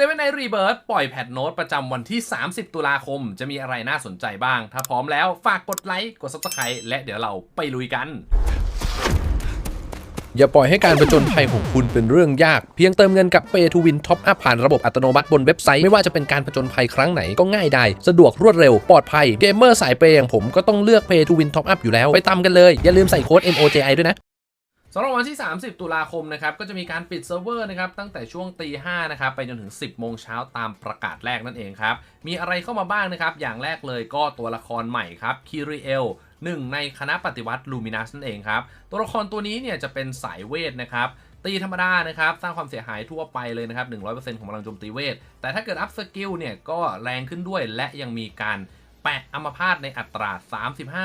Seven Night Rebirth ปล่อยแพทโน้ตประจำวันที่ 30 ตุลาคม จะมีอะไรน่าสนใจบ้าง ถ้าพร้อมแล้วฝากกดไลค์ กด Subscribe และเดี๋ยวเราไปลุยกัน อย่าปล่อยให้การประจนภัยของคุณเป็นเรื่องยาก เพียงเติมเงินกับ Pay to Win Top Up ผ่านระบบอัตโนมัติบนเว็บไซต์ ไม่ว่าจะเป็นการประจนภัยครั้งไหนก็ง่ายได้สะดวกรวดเร็ว ปลอดภัยเกมเมอร์สายเปย์อย่างผมก็ต้องเลือก Pay to Win Top Up อยู่แล้วไปตามกันเลยอย่าลืมใส่โค้ด NOJI ด้วยนะ สำหรับวันที่ 30 ตุลาคมนะครับก็จะมีการปิดเซิร์ฟเวอร์นะครับตั้งแต่ช่วงตี5นะครับไปจนถึง 10 โมงเช้าตามประกาศแรกนั่นเองครับ มีอะไรเข้ามาบ้างนะครับ อย่างแรกเลยก็ตัวละครใหม่ครับคิริเอลหนึ่งในคณะปฏิวัติลูมินัสนั่นเองครับ ตัวละครตัวนี้เนี่ยจะเป็นสายเวทนะครับตีธรรมดานะครับ สร้างความเสียหายทั่วไปเลยนะครับ 100%ของพลังโจมตีเวท แต่ถ้าเกิดอัพสกิลเนี่ยก็แรงขึ้นด้วยและยังมีการแปะอัมพาตในอัตรา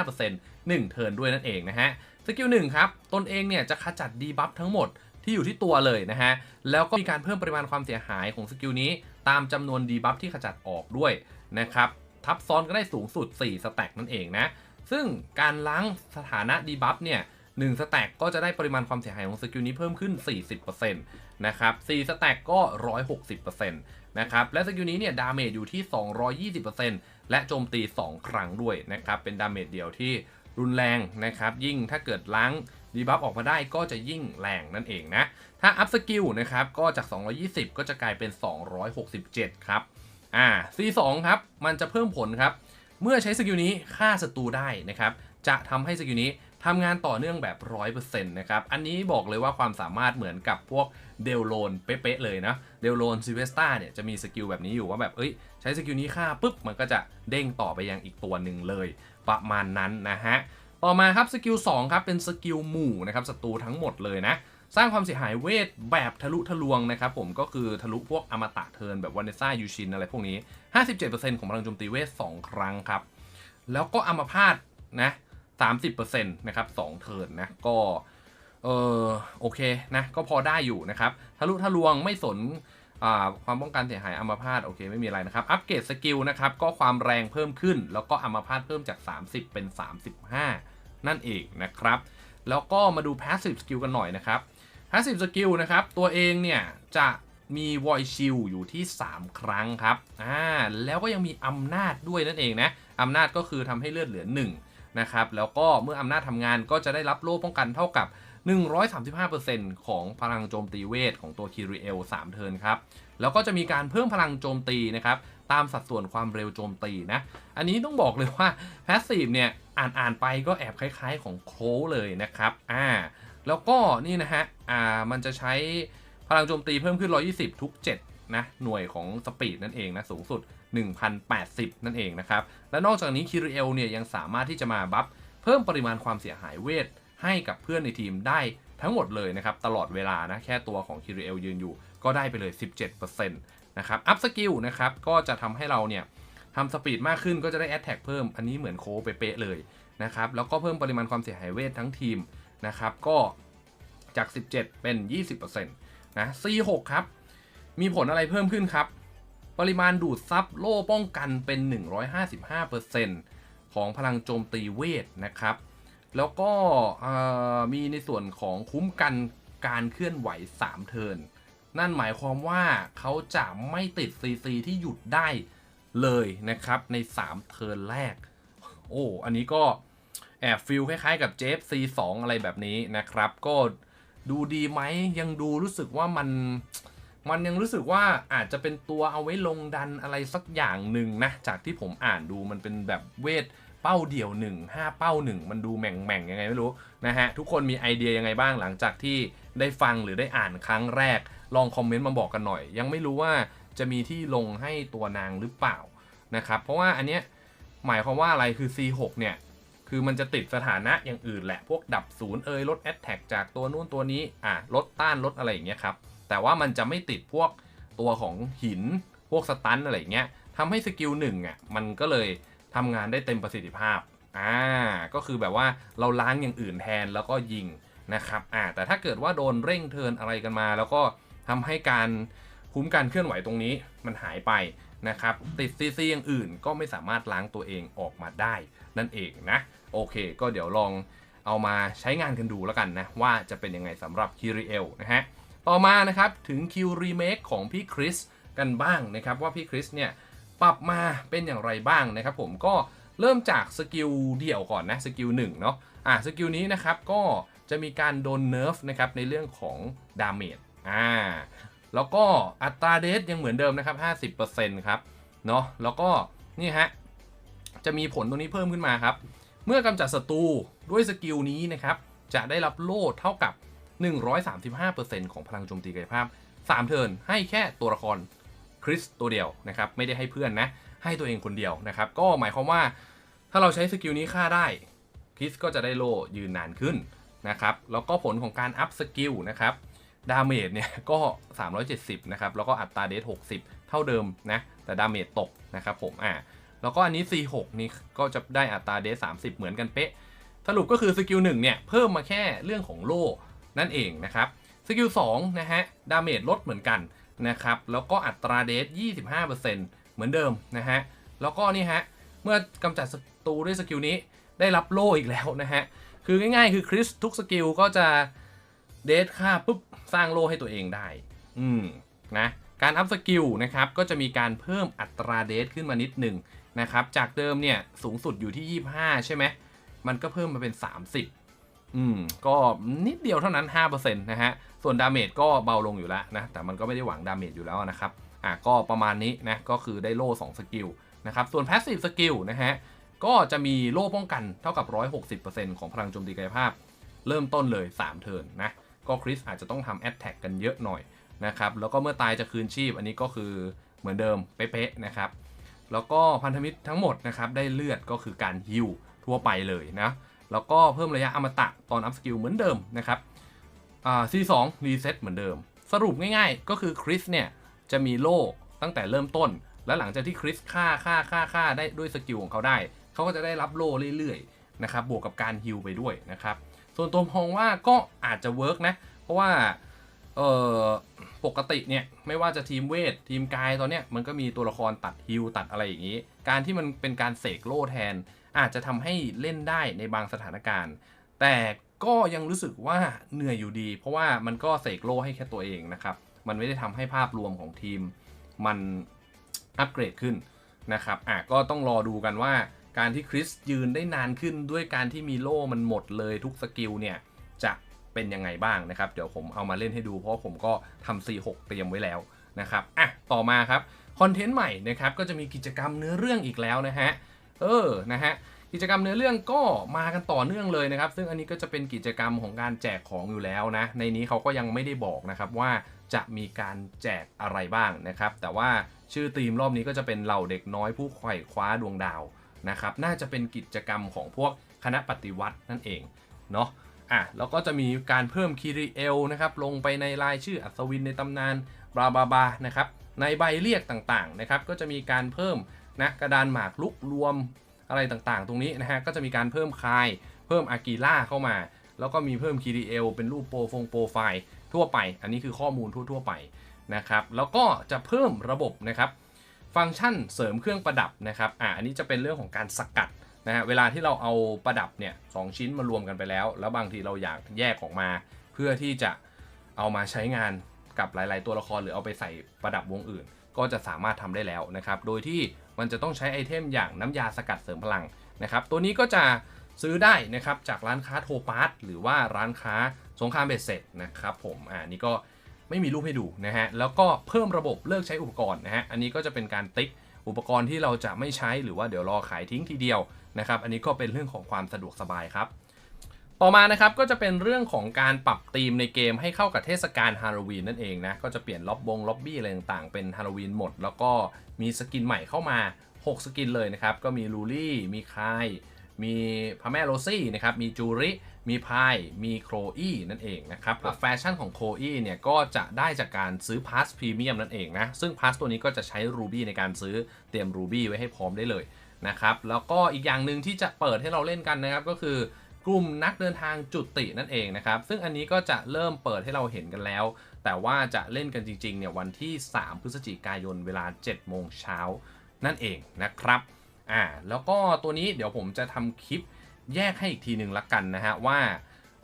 35% 1 เทิร์นด้วยนั่นเองนะฮะ สกิลหนึ่งครับ ตนเองเนี่ยจะขจัดดีบัฟทั้งหมดที่อยู่ที่ตัวเลยนะฮะ แล้วก็มีการเพิ่มปริมาณความเสียหายของสกิลนี้ ตามจำนวนดีบัฟที่ขจัดออกด้วยนะครับ ทับซ้อนก็ได้สูงสุด 4 สแต็กนั่นเองนะ ซึ่งการล้างสถานะดีบัฟเนี่ยหนึ่งสแต็กก็จะได้ปริมาณความเสียหายของสกิลนี้เพิ่มขึ้น 40%นะครับ4สแต็กก็ 160%นะครับ และสกิลนี้เนี่ยดาเมจอยู่ที่ 220%และโจมตี 2 ครั้งด้วยนะครับ เป็นดาเมจเดียวที่ รุนแรงนะครับ ยิ่งถ้าเกิดล้างดีบัฟออกมาได้ก็จะยิ่งแรงนั่นเองนะ ถ้าอัพสกิลนะครับ ก็จาก 220 ก็จะกลายเป็น 267 ครับ อ่า C2 ครับ มันจะเพิ่มผลครับ เมื่อใช้สกิลนี้ฆ่าศัตรูได้นะครับ จะทำให้สกิลนี้ทำงานต่อเนื่องแบบ 100%นะครับ อันนี้บอกเลยว่าความสามารถเหมือนกับพวกเดลโลนเป๊ะๆเลยนะ เดลโลนซิเวสตาเนี่ยจะมีสกิลแบบนี้อยู่ว่าแบบ เอ้ย ใช้สกิลนี้ฆ่าปุ๊บ มันก็จะเด้งต่อไปยังอีกตัวหนึ่งเลย ประมาณนั้นนะฮะ ต่อมาครับสกิล2ครับเป็นสกิลหมู่นะครับศัตรูทั้งหมดเลยนะสร้างความเสียหายเวทแบบทะลุทะลวงนะครับผมก็คือทะลุพวกอมตะเทินแบบวานเนซ่ายูชินอะไรพวกนี้ 57%ของพลังโจมตีเวท 2 ครั้งครับ แล้วก็อมพาตนะ30%นะครับ2เทินนะก็เออโอเคนะก็พอได้อยู่นะครับทะลุทะลวงไม่สน ความป้องกันเสียหายอัมพาตโอเคไม่มีอะไรนะครับ อัปเกรดสกิลนะครับก็ความแรงเพิ่มขึ้น แล้วก็อัมพาตเพิ่มจาก 30 เป็น 35 นั่นเองนะครับ แล้วก็มาดู passive skill กันหน่อยนะครับ passive skill นะครับตัวเองเนี่ยจะมี void shield อยู่ที่ 3 ครั้งครับอ่าแล้วก็ยังมีอำนาจด้วยนั่นเองนะอำนาจก็คือทำให้เลือดเหลือ 1 นะครับแล้วก็เมื่ออำนาจทำงานก็จะได้รับโล่ป้องกันเท่ากับ 135%ของพลังโจมตีเวทของตัวคิริเอล3เทิร์นครับแล้วก็จะมีการเพิ่มพลังโจมตีนะครับตามสัดส่วนความเร็วโจมตีนะ อันนี้ต้องบอกเลยว่า Passive เนี่ยอ่านอ่านไปก็แอบคล้ายๆของโคลเลยนะครับอ่าแล้วก็นี่นะฮะอ่ามันจะใช้พลังโจมตีเพิ่มขึ้น 120 ทุก 7นะหน่วยของสปีดนั่นเองนะสูงสุด 1,080 นั่นเองนะครับ และนอกจากนี้คิริเอลเนี่ยยังสามารถที่จะมาบัฟเพิ่มปริมาณความเสียหายเวท ให้กับเพื่อนในทีมได้ทั้งหมดเลยนะครับ ตลอดเวลานะ แค่ตัวของคิริเอลยืนอยู่ก็ได้ไปเลย 17%นะครับ อัพสกิลนะครับ ก็จะทำให้เราเนี่ยทำสปีดมากขึ้นก็จะได้แอตแทกเพิ่ม อันนี้เหมือนโคเป๊ะเลยนะครับ แล้วก็เพิ่มปริมาณความเสียหายเวททั้งทีมนะครับ ก็จาก 17 เป็น 20%นะ C6 ครับ มีผลอะไรเพิ่มขึ้นครับ ปริมาณดูดซับโล่ป้องกันเป็น 155%ของพลังโจมตีเวทนะครับ แล้วก็มีในส่วนของคุ้มกันการเคลื่อนไหว 3 เทิน นั่นหมายความว่าเขาจะไม่ติด CC ที่หยุดได้เลยนะครับใน 3 เทินแรก โอ้ อันนี้ก็แอบฟิลคล้ายๆ กับเจฟ C2 อะไรแบบนี้นะครับ ก็ดูดีไหมยังดูรู้สึกว่ามัน มันยังรู้สึกว่าอาจจะเป็นตัวเอาไว้ลงดันอะไรสักอย่างหนึ่งนะ จากที่ผมอ่านดูมันเป็นแบบเวทเป้าเดี่ยวหนึ่งห้าเป้าหนึ่งมันดูแหม่งแม่งยังไงไม่รู้นะฮะ ทุกคนมีไอเดียยังไงบ้างหลังจากที่ได้ฟังหรือได้อ่านครั้งแรก ลองคอมเมนต์มาบอกกันหน่อย ยังไม่รู้ว่าจะมีที่ลงให้ตัวนางหรือเปล่านะครับเพราะว่าอันเนี้ยหมายความว่าอะไรคือ C6 เนี่ยคือมันจะติดสถานะอย่างอื่นแหละ พวกดับศูนย์เอยลดแอตแทกจากตัวนู้นตัวนี้อะลดต้านลดอะไรอย่างเงี้ยครับ แต่ว่ามันจะไม่ติดพวกตัวของหินพวกสตันอะไรเงี้ยทำให้สกิลหนึ่งอะมันก็เลยทำงานได้เต็มประสิทธิภาพอ่าก็คือแบบว่าเราล้างอย่างอื่นแทนแล้วก็ยิงนะครับอ่าแต่ถ้าเกิดว่าโดนเร่งเทินอะไรกันมา แล้วก็ทำให้การคุ้มการเคลื่อนไหวตรงนี้มันหายไปนะครับติดซีซีอย่างอื่นก็ไม่สามารถล้างตัวเองออกมาได้ นั่นเองนะ โอเค ก็เดี๋ยวลองเอามาใช้งานกันดูแล้วกันนะ ว่าจะเป็นยังไงสำหรับคิริเอลนะฮะ ต่อมานะครับถึงคิวรีเมคของพี่คริสกันบ้างนะครับว่าพี่คริสเนี่ยปรับมาเป็นอย่างไรบ้างนะครับผมก็เริ่มจากสกิลเดี่ยวก่อนนะสกิลหนึ่งเนาะอะสกิลนี้นะครับก็จะมีการโดนเนิร์ฟนะครับในเรื่องของดาเมจอ่าแล้วก็อัตราเดสยังเหมือนเดิมนะครับ 50%ครับเนาะแล้วก็นี่ฮะจะมีผลตรงนี้เพิ่มขึ้นมาครับ เมื่อกำจัดศัตรูด้วยสกิลนี้นะครับจะได้รับโล่เท่ากับ 135%ของพลังโจมตีกายภาพ 3 เทิร์นให้แค่ตัวละครคริสตัวเดียวนะครับไม่ได้ให้เพื่อนนะ ให้ตัวเองคนเดียวนะครับ ก็หมายความว่าถ้าเราใช้สกิลนี้ฆ่าได้คริสก็จะได้โลยืนนานขึ้นนะครับแล้วก็ผลของการอัพสกิลนะครับดาเมจเนี่ยก็ 370 นะครับ แล้วก็อัตราเดส60 เท่าเดิมนะ แต่ดาเมจตกนะครับผม อ่า แล้วก็อันนี้ C6 นี่ก็จะได้อัตราเดส30 เหมือนกันเป๊ะ สรุปก็คือสกิล1เนี่ย เพิ่มมาแค่เรื่องของโล่ นั่นเองนะครับสกิล2นะฮะดาเมจลดเหมือนกันนะครับแล้วก็อัตราเดส25%เหมือนเดิมนะฮะแล้วก็นี่ฮะเมื่อกำจัดศัตรูด้วยสกิลนี้ได้รับโล่อีกแล้วนะฮะคือง่ายๆ คือคริสทุกสกิลก็จะเดทค่าปุ๊บสร้างโล่ให้ตัวเองได้อืมนะการอัพสกิลนะครับก็จะมีการเพิ่มอัตราเดทขึ้นมานิดหนึ่งนะครับจากเดิมเนี่ยสูงสุดอยู่ที่ 25 ใช่ไหมมันก็เพิ่มมาเป็น 30 อืม ก็นิดเดียวเท่านั้น 5%นะฮะ ส่วนดาเมจก็เบาลงอยู่แล้วนะ แต่มันก็ไม่ได้หวังดาเมจอยู่แล้วนะครับ อะ ก็ประมาณนี้นะ ก็คือได้โล่2สกิลนะครับ ส่วน Passive สกิลนะฮะ ก็จะมีโล่ป้องกันเท่ากับ 160%ของพลังโจมตีกายภาพ เริ่มต้นเลย 3 เทิร์นนะ ก็คริสอาจจะต้องทำแอตแทกกันเยอะหน่อยนะครับ แล้วก็เมื่อตายจะคืนชีพ อันนี้ก็คือเหมือนเดิมเป๊ะๆนะครับ แล้วก็พันธมิตรทั้งหมดนะครับได้เลือดก็คือการฮิลทั่วไปเลยนะ แล้วก็เพิ่มระยะอมตะตอนอัพสกิลเหมือนเดิมนะครับอ่า C2 รีเซ็ตเหมือนเดิม สรุปง่ายๆ ก็คือคริสเนี่ย จะมีโล่ตั้งแต่เริ่มต้น แล้วหลังจากที่คริสฆ่าฆ่าฆ่าฆ่าได้ด้วยสกิลของเขาได้ เขาก็จะได้รับโล่เรื่อยๆนะครับบวกกับการฮิลไปด้วยนะครับส่วนตัวมองว่าก็อาจจะเวิร์กนะ เพราะว่าเออปกติเนี่ย ไม่ว่าจะทีมเวท ทีมกายตอนเนี้ยมันก็มีตัวละครตัดฮิลตัดอะไรอย่างนี้ การที่มันเป็นการเสกโล่แทน อาจจะทำให้เล่นได้ในบางสถานการณ์ แต่ก็ยังรู้สึกว่าเหนื่อยอยู่ดี เพราะว่ามันก็เสกโล่ให้แค่ตัวเองนะครับ มันไม่ได้ทำให้ภาพรวมของทีมมันอัปเกรดขึ้นนะครับอะก็ต้องรอดูกันว่าการที่คริสยืนได้นานขึ้นด้วยการที่มีโล่มันหมดเลยทุกสกิลเนี่ยจะเป็นยังไงบ้างนะครับ เดี๋ยวผมเอามาเล่นให้ดูเพราะผมก็ทำ C6 เตรียมไว้แล้วนะครับอะต่อมาครับคอนเทนต์ใหม่นะครับก็จะมีกิจกรรมเนื้อเรื่องอีกแล้วนะฮะ เออนะฮะกิจกรรมเนื้อเรื่องก็มากันต่อเนื่องเลยนะครับ ซึ่งอันนี้ก็จะเป็นกิจกรรมของการแจกของอยู่แล้วนะ ในนี้เขาก็ยังไม่ได้บอกนะครับว่าจะมีการแจกอะไรบ้างนะครับ แต่ว่าชื่อธีมรอบนี้ก็จะเป็นเหล่าเด็กน้อยผู้ไขว่คว้าดวงดาวนะครับ น่าจะเป็นกิจกรรมของพวกคณะปฏิวัตินั่นเองเนาะอะแล้วก็จะมีการเพิ่มคีรีเอลนะครับลงไปในรายชื่ออัศวินในตำนานบราบาบานะครับในใบเรียกต่างๆนะครับก็จะมีการเพิ่ม นะกระดานหมากลุกรวมอะไรต่างๆ ตรงนี้นะฮะก็จะมีการเพิ่มคายเพิ่มอากิล่าเข้ามา แล้วก็มีเพิ่มคีรีเป็นรูปโปรฟงโปรไฟล์ทั่วไป อันนี้คือข้อมูลทั่วๆไปนะครับแล้วก็จะเพิ่มระบบนะครับฟังก์ชันเสริมเครื่องประดับนะครับอ่าอันนี้จะเป็นเรื่องของการสกัดนะฮะเวลาที่เราเอาประดับเนี่ยสองชิ้นมารวมกันไปแล้ว แล้วบางทีเราอยากแยกออกมา เพื่อที่จะเอามาใช้งานกับหลาย ๆ ตัวละครหรือเอาไปใส่ประดับวงอื่น ก็จะสามารถทำได้แล้วนะครับโดยที่ มันจะต้องใช้ไอเทมอย่างน้ำยาสกัดเสริมพลังนะครับตัวนี้ก็จะซื้อได้นะครับจากร้านค้าโทปาร์ตหรือว่าร้านค้าสงครามเบ็ดเสร็จนะครับผมอ่านี่ก็ไม่มีรูปให้ดูนะฮะแล้วก็เพิ่มระบบเลิกใช้อุปกรณ์นะฮะอันนี้ก็จะเป็นการติ๊กอุปกรณ์ที่เราจะไม่ใช้หรือว่าเดี๋ยวรอขายทิ้งทีเดียวนะครับอันนี้ก็เป็นเรื่องของความสะดวกสบายครับ ต่อมานะครับก็จะเป็นเรื่องของการปรับธีมในเกมให้เข้ากับเทศกาลฮาโลวีนนั่นเองนะก็จะเปลี่ยนล็อบบงล็อบบี้อะไรต่างๆเป็นฮาโลวีนหมด แล้วก็มีสกินใหม่เข้ามา 6 สกินเลยนะครับ ก็มีลูลี่ มีคายมีพระแม่โรซี่นะครับ มีจูริ มีพาย มีโครอี้นั่นเองนะครับแฟชั่นของโครอี้เนี่ยก็จะได้จากการซื้อพาสพรีเมียมนั่นเองนะ ซึ่งพาสตัวนี้ก็จะใช้รูบี้ในการซื้อเตรียมรูบี้ไว้ให้พร้อมได้เลยนะครับ แล้วก็อีกอย่างหนึ่งที่จะเปิดให้เราเล่นกันนะครับก็คือ กลุ่มนักเดินทางจุตินั่นเองนะครับ ซึ่งอันนี้ก็จะเริ่มเปิดให้เราเห็นกันแล้ว แต่ว่าจะเล่นกันจริงๆเนี่ยวันที่ 3 พฤศจิกายนเวลา 7 โมงเช้านั่นเองนะครับอ่าแล้วก็ตัวนี้เดี๋ยวผมจะทำคลิปแยกให้อีกทีหนึ่งละกันนะฮะว่า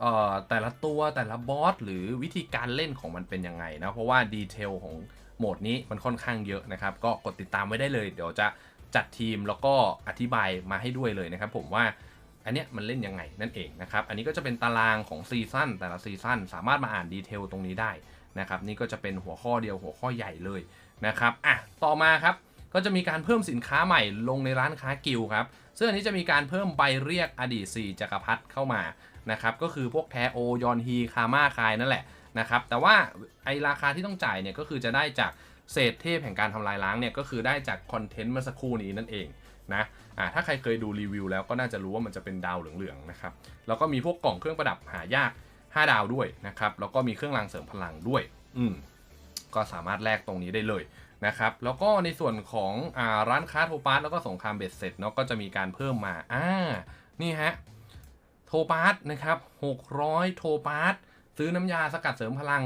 เอ่อแต่ละตัวแต่ละบอสหรือวิธีการเล่นของมันเป็นยังไงนะ เพราะว่าดีเทลของโหมดนี้มันค่อนข้างเยอะนะครับ ก็กดติดตามไว้ได้เลย เดี๋ยวจะจัดทีมแล้วก็อธิบายมาให้ด้วยเลยนะครับผมว่า อันเนี้ยมันเล่นยังไงนั่นเองนะครับ อันนี้ก็จะเป็นตารางของซีซั่นแต่ละซีซั่นสามารถมาอ่านดีเทลตรงนี้ได้นะครับนี่ก็จะเป็นหัวข้อเดียวหัวข้อใหญ่เลยนะครับอะต่อมาครับก็จะมีการเพิ่มสินค้าใหม่ลงในร้านค้ากิลครับซึ่งอันนี้จะมีการเพิ่มใบเรียกอดีต4จักรพรรดิเข้ามานะครับก็คือพวกแทโอยอนฮีคาม่าคายนั่นแหละนะครับแต่ว่าไอราคาที่ต้องจ่ายเนี่ยก็คือจะได้จากเศษเทพแห่งการทำลายล้างเนี่ยก็คือได้จากคอนเทนต์เมื่อสักครู่นี้นั่นเอง นะอ่าถ้าใครเคยดูรีวิวแล้วก็น่าจะรู้ว่ามันจะเป็นดาวเหลืองๆนะครับแล้วก็มีพวกกล่องเครื่องประดับหายาก 5 ดาวด้วยนะครับแล้วก็มีเครื่องรางเสริมพลังด้วย อืมก็สามารถแลกตรงนี้ได้เลยนะครับแล้วก็ในส่วนของอ่าร้านค้าโทปาสแล้วก็สงครามเบ็ดเสร็จเนาะก็จะมีการเพิ่มมาอ่านี่ฮะโทปาสนะครับ600 โทปาสซื้อน้ำยาสกัดเสริมพลัง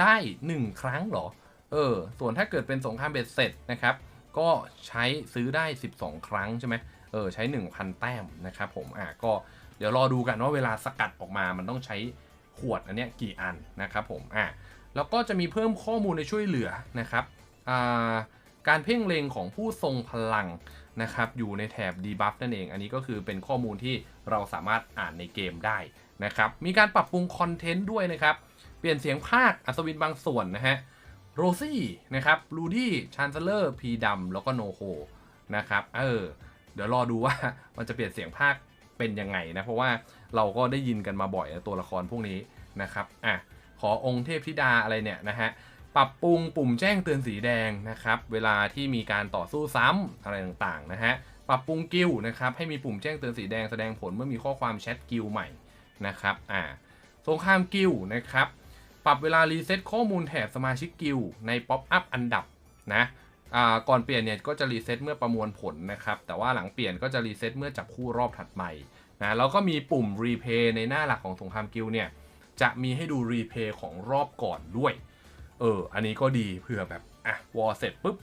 ได้ 1 ครั้งหรอ เออ ส่วนถ้าเกิดเป็นสงครามเบ็ดเสร็จนะครับ ก็ใช้ซื้อได้ 12 ครั้งใช่ไหมเออใช้ 1,000 แต้มนะครับผมอ่าก็เดี๋ยวรอดูกันว่าเวลาสกัดออกมามันต้องใช้ขวดอันเนี้ยกี่อันนะครับผมอ่าแล้วก็จะมีเพิ่มข้อมูลในช่วยเหลือนะครับอ่าการเพ่งเล็งของผู้ทรงพลังนะครับอยู่ในแถบ debuff นั่นเอง อันนี้ก็คือเป็นข้อมูลที่เราสามารถอ่านในเกมได้นะครับ มีการปรับปรุงคอนเทนต์ด้วยนะครับ เปลี่ยนเสียงภาคอัศวินบางส่วนนะฮะ โรซี่นะครับลูดี้ชานเซเลอร์พีดำแล้วก็โนโฮนะครับเออเดี๋ยวรอดูว่ามันจะเปลี่ยนเสียงภาคเป็นยังไงนะ เพราะว่าเราก็ได้ยินกันมาบ่อยนะตัวละครพวกนี้นะครับอะขอองค์เทพธิดาอะไรเนี่ยนะฮะปรับปรุงปุ่มแจ้งเตือนสีแดงนะครับ เวลาที่มีการต่อสู้ซ้ำอะไรต่างๆนะฮะปรับปรุงกิลนะครับให้มีปุ่มแจ้งเตือนสีแดงแสดงผลเมื่อมีข้อความแชทกิลใหม่นะครับอ่าสงครามกิลนะครับ ปรับเวลารีเซ็ตข้อมูลแถบสมาชิกกิลในป๊อปอัพอันดับนะก่อนเปลี่ยนเนี่ยก็จะรีเซ็ตเมื่อประมวลผลนะครับ แต่ว่าหลังเปลี่ยนก็จะรีเซ็ตเมื่อจับคู่รอบถัดไปนะแล้วก็มีปุ่มรีเพย์ในหน้าหลักของสงครามกิลเนี่ยจะมีให้ดูรีเพย์ของรอบก่อนด้วย เออ อันนี้ก็ดีเผื่อแบบ อะ วอเสร็จปุ๊บ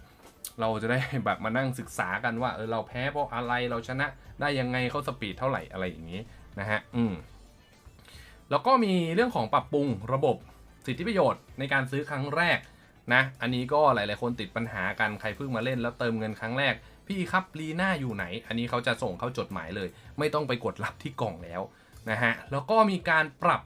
เราจะได้แบบมานั่งศึกษากันว่า เออ เราแพ้เพราะอะไร เราชนะได้ยังไงเขาสปีดเท่าไหร่อะไรอย่างนี้นะฮะ อืม แล้วก็มีเรื่องของปรับปรุงระบบ สิทธิประโยชน์ในการซื้อครั้งแรกนะอันนี้ก็หลาย ๆ คนติดปัญหากันใครเพิ่งมาเล่นแล้วเติมเงินครั้งแรก พี่ครับลีน่าอยู่ไหน อันนี้เขาจะส่งเข้าจดหมายเลย ไม่ต้องไปกดรับที่กล่องแล้วนะฮะแล้วก็มีการปรับ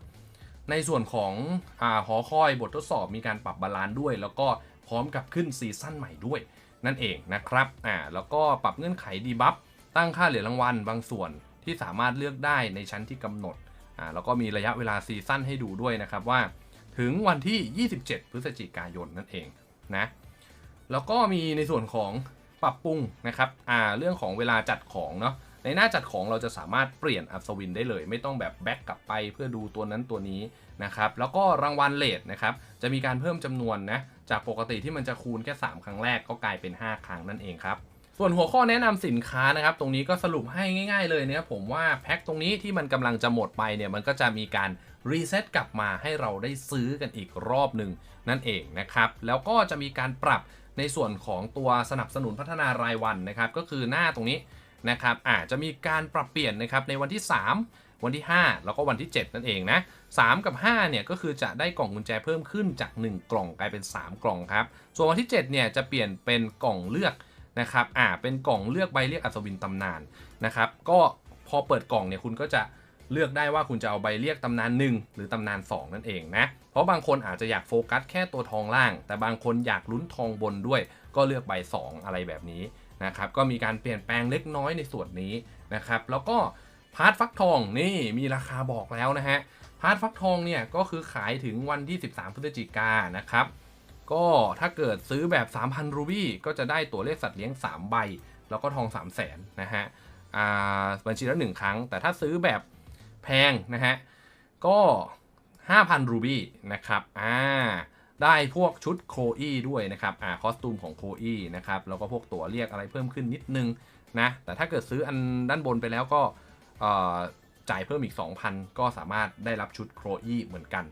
ในส่วนของอหอคอยบททดสอบมีการปรับบาลานซ์ด้วย แล้วก็พร้อมกับขึ้นซีซั่นใหม่ด้วย นั่นเองนะครับอ่าแล้วก็ปรับเงื่อนไขดีบัฟตั้งค่าเหรียญรางวัลบางส่วนที่สามารถเลือกได้ในชั้นที่กำหนดอ่าแล้วก็มีระยะเวลาซีซั่นให้ดูด้วยนะครับว่า ถึงวันที่ 27 พฤศจิกายนนั่นเองนะแล้วก็มีในส่วนของปรับปรุงนะครับอ่าเรื่องของเวลาจัดของเนาะในหน้าจัดของเราจะสามารถเปลี่ยนอัศวินได้เลย ไม่ต้องแบบแบ็กกลับไปเพื่อดูตัวนั้นตัวนี้นะครับแล้วก็รางวัลเลทนะครับจะมีการเพิ่มจำนวนนะจากปกติที่มันจะคูณแค่ 3 ครั้งแรกก็กลายเป็น 5 ครั้งนั่นเองครับส่วนหัวข้อแนะนำสินค้านะครับ ตรงนี้ก็สรุปให้ง่าย ๆ เลยนะครับผมว่าแพ็คตรงนี้ที่มันกำลังจะหมดไปเนี่ยมันก็จะมีการ รีเซ็ตกลับมาให้เราได้ซื้อกันอีกรอบหนึ่งนั่นเองนะครับ แล้วก็จะมีการปรับในส่วนของตัวสนับสนุนพัฒนารายวันนะครับ ก็คือหน้าตรงนี้นะครับอาจจะมีการปรับเปลี่ยนนะครับในวันที่ 3 วันที่ 5 แล้วก็วันที่ 7 นั่นเองนะ3กับ5เนี่ยก็คือจะได้กล่องกุญแจเพิ่มขึ้นจาก 1 กล่องกลายเป็น 3 กล่องครับส่วนวันที่7เนี่ยจะเปลี่ยนเป็นกล่องเลือกนะครับอ่าเป็นกล่องเลือกใบเรียกอัศวินตำนานนะครับก็พอเปิดกล่องเนี่ยคุณก็จะ เลือกได้ว่าคุณจะเอาใบเรียกตำนาน 1 หรือตำนาน 2 นั่นเองนะ เพราะบางคนอาจจะอยากโฟกัสแค่ตัวทองล่าง แต่บางคนอยากลุ้นทองบนด้วย ก็เลือกใบ 2 อะไรแบบนี้นะครับ ก็มีการเปลี่ยนแปลงเล็กน้อยในส่วนนี้นะครับ แล้วก็พาร์ทฟักทองนี่มีราคาบอกแล้วนะฮะ พาร์ทฟักทองเนี่ยก็คือขายถึงวันที่ 13 พฤศจิกายนนะครับ ก็ถ้าเกิดซื้อแบบ 3,000 รูบี้ก็จะได้ตัวเลขสัตว์เลี้ยง 3 ใบ แล้วก็ทอง 3 0 0แสนนะฮะอ่าบัญชีละ 1 ครั้ง แต่ถ้าซื้อแบบ แพงนะฮะ ก็ 5,000 รูบี้นะครับ อ่า ได้พวกชุดโคอีด้วยนะครับ อ่า คอสตูมของโคอีนะครับ แล้วก็พวกตั๋วเรียกอะไรเพิ่มขึ้นนิดนึงนะ แต่ถ้าเกิดซื้ออันด้านบนไปแล้วก็เอ่อจ่ายเพิ่มอีก 2,000 ก็สามารถได้รับชุดโคอีเหมือนกัน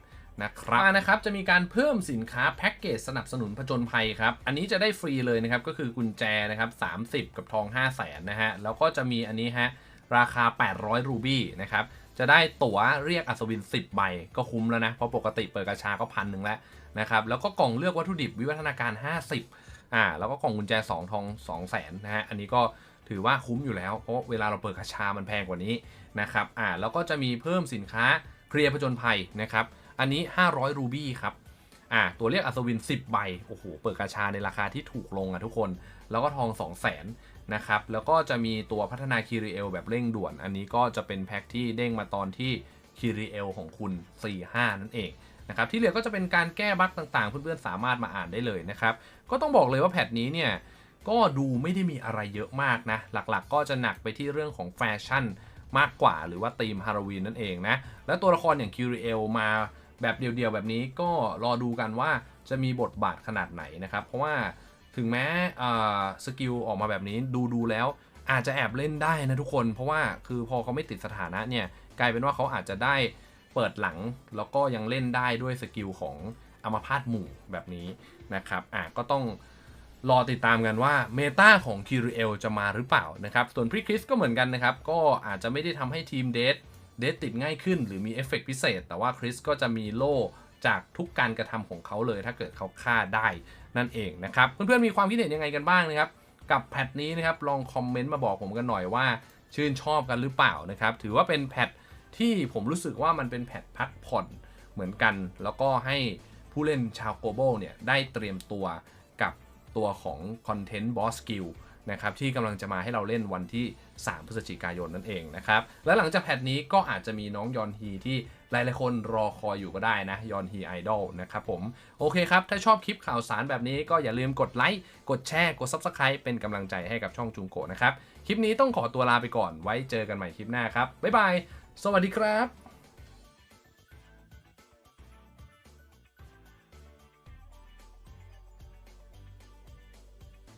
นะครับมานะครับ จะมีการเพิ่มสินค้าแพ็กเกจสนับสนุนผจญภัยครับ อันนี้จะได้ฟรีเลยนะครับ ก็คือกุญแจนะครับ 30 กับทอง 5 0 0แสนนะฮะ แล้วก็จะมีอันนี้ฮะ ราคา 800 รูบี้นะครับ จะได้ตั๋วเรียกอัศวิน 10ใบก็คุ้มแล้วนะ เพราะปกติเปิดกระชาก็พันหนึ่งแล้วนะครับ แล้วก็กล่องเลือกวัตถุดิบวิวัฒนาการ 50อ่าแล้วก็กล่องกุญแจ 2 ทอง 2 0 0แสนนะฮะอันนี้ก็ถือว่าคุ้มอยู่แล้ว เพราะเวลาเราเปิดกระชามันแพงกว่านี้นะครับอ่าแล้วก็จะมีเพิ่มสินค้าเคลียร์ผจญภัยนะครับอันนี้ 500 รูบี้ครับอ่าตัวเรียกอัศวิน 10 ใบ โอ้โห เปิดกระชาในราคาที่ถูกลงอะทุกคน แล้วก็ทอง 2 0 0แส นะครับ แล้วก็จะมีตัวพัฒนาคีรีเอลแบบเร่งด่วน อันนี้ก็จะเป็นแพ็คที่เด้งมาตอนที่คีรีเอลของคุณ 45 นั่นเองนะครับ ที่เหลือก็จะเป็นการแก้บั๊กต่างๆ เพื่อนๆสามารถมาอ่านได้เลยนะครับ ก็ต้องบอกเลยว่าแพทนี้เนี่ยก็ดูไม่ได้มีอะไรเยอะมากนะ หลักๆ ก็จะหนักไปที่เรื่องของแฟชั่นมากกว่า หรือว่าธีมฮาโลวีนนั่นเองนะ และตัวละครอย่างคิริเอลมาแบบเดียวๆ แบบนี้ก็รอดูกันว่าจะมีบทบาทขนาดไหนนะครับ เพราะว่า ถึงแม้สกิลออกมาแบบนี้ดูดูแล้ว อาจจะแอบเล่นได้นะทุกคน เพราะว่าคือพอเขาไม่ติดสถานะเนี่ยกลายเป็นว่าเขาอาจจะได้เปิดหลัง แล้วก็ยังเล่นได้ด้วยสกิลของอัมพาตหมู่แบบนี้นะครับอะก็ต้องรอติดตามกันว่าเมตาของคิริเอลจะมาหรือเปล่านะครับส่วนพริคริสก็เหมือนกันนะครับ ก็อาจจะไม่ได้ทำให้ทีมเดทเดทติดง่ายขึ้น หรือมีเอฟเฟกต์พิเศษ แต่ว่าคริสก็จะมีโล่จากทุกการกระทำของเขาเลยถ้าเกิดเขาฆ่าได้ นั่นเองนะครับ เพื่อนๆมีความคิดเห็นยังไงกันบ้างนะครับ กับแพทนี้นะครับลองคอมเมนต์มาบอกผมกันหน่อยว่าชื่นชอบกันหรือเปล่านะครับ ถือว่าเป็นแพทที่ผมรู้สึกว่ามันเป็นแพทพักผ่อนเหมือนกัน แล้วก็ให้ผู้เล่นชาวโกลบอลเนี่ยได้เตรียมตัวกับตัวของคอนเทนต์บอสสกิล นะครับที่กำลังจะมาให้เราเล่นวันที่ 3 พฤศจิกายนนั่นเองนะครับและหลังจากแพทนี้ก็อาจจะมีน้องยอนฮีที่หลายๆคนรอคอยอยู่ก็ได้นะยอนฮีไอดอลนะครับผมโอเคครับ ถ้าชอบคลิปข่าวสารแบบนี้ก็อย่าลืมกดไลค์กดแชร์กด Subscribe เป็นกำลังใจให้กับช่องจุงโกะนะครับคลิปนี้ต้องขอตัวลาไปก่อนไว้เจอกันใหม่คลิปหน้าครับบ๊ายบายสวัสดีครับ